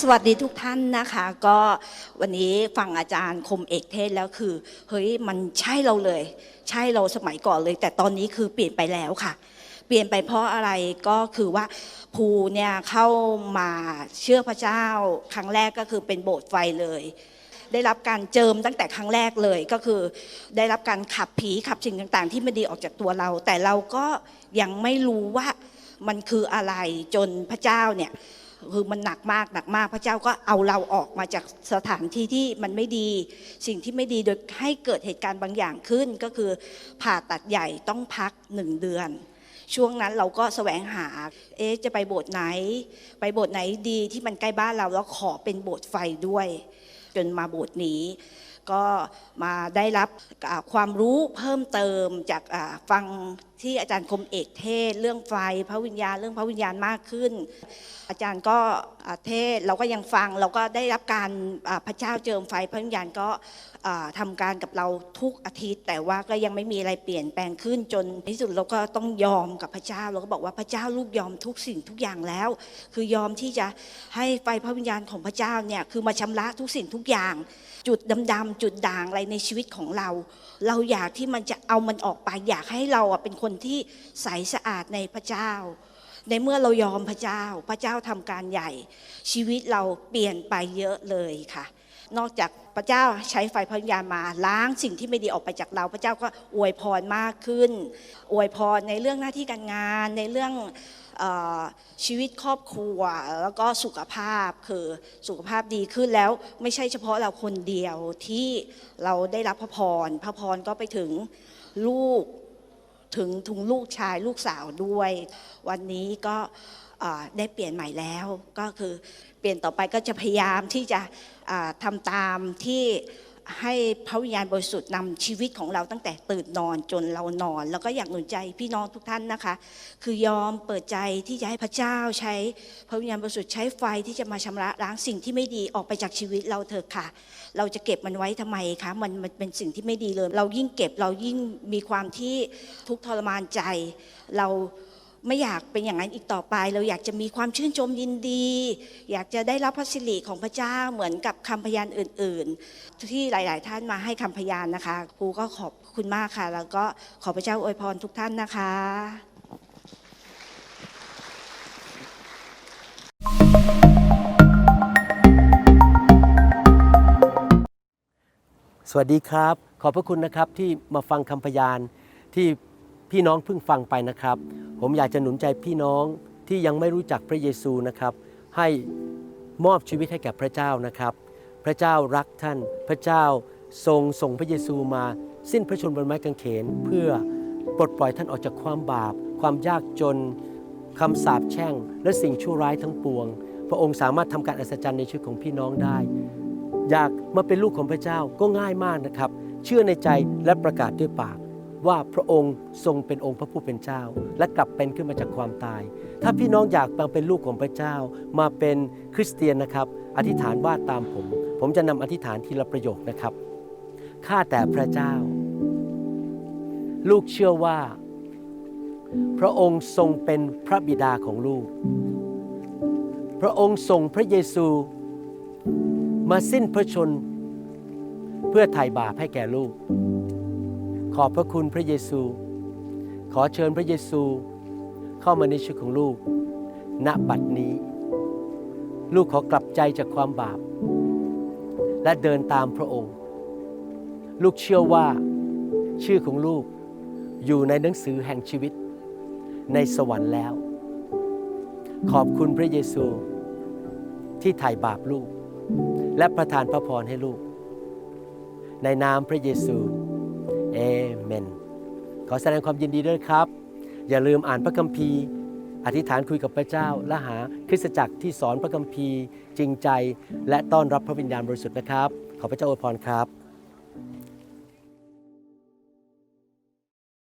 สวัสดีทุกท่านนะคะ ก็วันนี้ฟังอาจารย์คมเอกเทศแล้วคือ เฮ้ยมันใช่เราเลย ใช่เราสมัยก่อนเลย แต่ตอนนี้คือเปลี่ยนไปแล้วค่ะ เปลี่ยนไปเพราะอะไรก็คือว่าภูเนี่ยเข้ามาเชื่อพระเจ้า ครั้งแรกก็คือเป็นโบสถ์ไฟเลย ได้รับการเจิมตั้งแต่ครั้งแรกเลยก็คือ ได้รับการขับผีขับสิ่งต่างๆ ที่ไม่ดีออกจากตัวเรา แต่เราก็ยังไม่รู้ว่ามันคืออะไรจนพระเจ้าเนี่ย คือมันหนักมากหนักมากพระเจ้าก็เอาเราออกมาจากสถานที่ที่มันไม่ดี สิ่งที่ไม่ดีโดยให้เกิดเหตุการณ์บางอย่างขึ้นก็คือผ่าตัดใหญ่ต้องพักหนึ่งเดือน ช่วงนั้นเราก็แสวงหาเอ๊จะไปโบสถ์ไหน ไปโบสถ์ไหนดีที่มันใกล้บ้านเราแล้วขอเป็นโบสถ์ไฟด้วย จนมาโบสถ์นี้ก็มาได้รับความรู้เพิ่มเติมจากฟังที่อาจารย์คมเอกเทศเรื่องไฟพระวิญญาณเรื่องพระวิญญาณมากขึ้น อาจารย์ก็เทศเราก็ยังฟังเราก็ได้รับการพระเจ้าเจิมไฟพระวิญญาณก็ทำาการกับเราทุกอาทิตย์ แต่ว่าก็ยังไม่มีอะไรเปลี่ยนแปลงขึ้นจนในที่สุดเราก็ต้องยอมกับพระเจ้าเราก็บอกว่าพระเจ้าลูกยอมทุกสิ่งทุกอย่างแล้ว คือยอมที่จะให้ไฟพระวิญญาณของพระเจ้าเนี่ยคือมาชำระทุกสิ่งทุกอย่าง จุดดำๆจุดด่างอะไรในชีวิตของเรา เราอยากที่มันจะเอามันออกไปอยากให้เราเป็นคนนที่ใสสะอาดในพระเจ้า ในเมื่อเรายอมพระเจ้า พระเจ้าทำการใหญ่ ชีวิตเราเปลี่ยนไปเยอะเลยค่ะ นอกจากพระเจ้าใช้ไฟพระญาณมาล้างสิ่งที่ไม่ดีออกไปจากเรา พระเจ้าก็อวยพรมากขึ้น อวยพรในเรื่องหน้าที่การงานในเรื่องออชีวิตครอบครัวแล้วก็สุขภาพคือสุขภาพดีขึ้นแล้วไม่ใช่เฉพาะเราคนเดียวที่เราได้รับพระพรพระพรก็ไปถึงลูก ถึงทุงลูกชายลูกสาวด้วย วันนี้ก็ได้เปลี่ยนใหม่แล้วก็คือเปลี่ยนต่อไปก็จะพยายามที่จะทำตามที่ ให้พระวิญญาณบริสุทธิ์นำชีวิตของเราตั้งแต่ตื่นนอนจนเรานอน แล้วก็อยากหนุนใจพี่น้องทุกท่านนะคะ คือยอมเปิดใจที่จะให้พระเจ้าใช้พระวิญญาณบริสุทธิ์ใช้ไฟที่จะมาชำระล้างสิ่งที่ไม่ดีออกไปจากชีวิตเราเถอะค่ะ เราจะเก็บมันไว้ทำไมคะมันมันเป็นสิ่งที่ไม่ดีเลย เรายิ่งเก็บเรายิ่งมีความที่ทุกข์ทรมานใจเรา ไม่อยากเป็นอย่างนั้นอีกต่อไป เราอยากจะมีความชื่นชมยินดี อยากจะได้รับพระสิริของพระเจ้าเหมือนกับคำพยานอื่น ๆ ที่หลาย ๆ ท่านมาให้คำพยานนะคะครูก็ขอบคุณมากค่ะ แล้วก็ขอพระเจ้าอวยพรทุกท่านนะคะสวัสดีครับ ขอบพระคุณนะครับที่มาฟังคำพยานที่ พี่น้องเพิ่งฟังไปนะครับ ผมอยากจะหนุนใจพี่น้องที่ยังไม่รู้จักพระเยซูนะครับ ให้มอบชีวิตให้แก่พระเจ้านะครับ พระเจ้ารักท่าน พระเจ้าทรงส่งพระเยซูมา สิ้นพระชนม์บนไม้กางเขน เพื่อปลดปล่อยท่านออกจากความบาป ความยากจนคำสาปแช่ง และสิ่งชั่วร้ายทั้งปวง พระองค์สามารถทำการอัศจรรย์ในชีวิตของพี่น้องได้ อยากมาเป็นลูกของพระเจ้าก็ง่ายมากนะครับ เชื่อในใจและประกาศด้วยปาก ว่าพระองค์ทรงเป็นองค์พระผู้เป็นเจ้า และกลับเป็นขึ้นมาจากความตาย ถ้าพี่น้องอยากมาเป็นลูกของพระเจ้า มาเป็นคริสเตียนนะครับ อธิษฐานว่าตามผม ผมจะนำอธิษฐานทีละประโยคนะครับ ข้าแต่พระเจ้า ลูกเชื่อว่า พระองค์ทรงเป็นพระบิดาของลูก พระองค์ทรงพระเยซู มาสิ้นพระชน เพื่อไถ่บาปให้แก่ลูก ขอบพระคุณพระเยซู ขอเชิญพระเยซูเข้ามาในชีวิตของลูก ณ บัดนี้ ลูกขอกลับใจจากความบาป และเดินตามพระองค์ ลูกเชื่อว่าชื่อของลูกอยู่ในหนังสือแห่งชีวิต ในสวรรค์แล้ว ขอบคุณพระเยซูที่ไถ่บาปลูก และประทานพระพรให้ลูก ในนามพระเยซู เอเมน ขอแสดงความยินดีด้วยครับ อย่าลืมอ่านพระคัมภีร์ อธิษฐานคุยกับพระเจ้า และหาคริสตจักรที่สอนพระคัมภีร์ จริงใจ และต้อนรับพระวิญญาณบริสุทธิ์นะครับ ขอพระเจ้าอวยพรครับ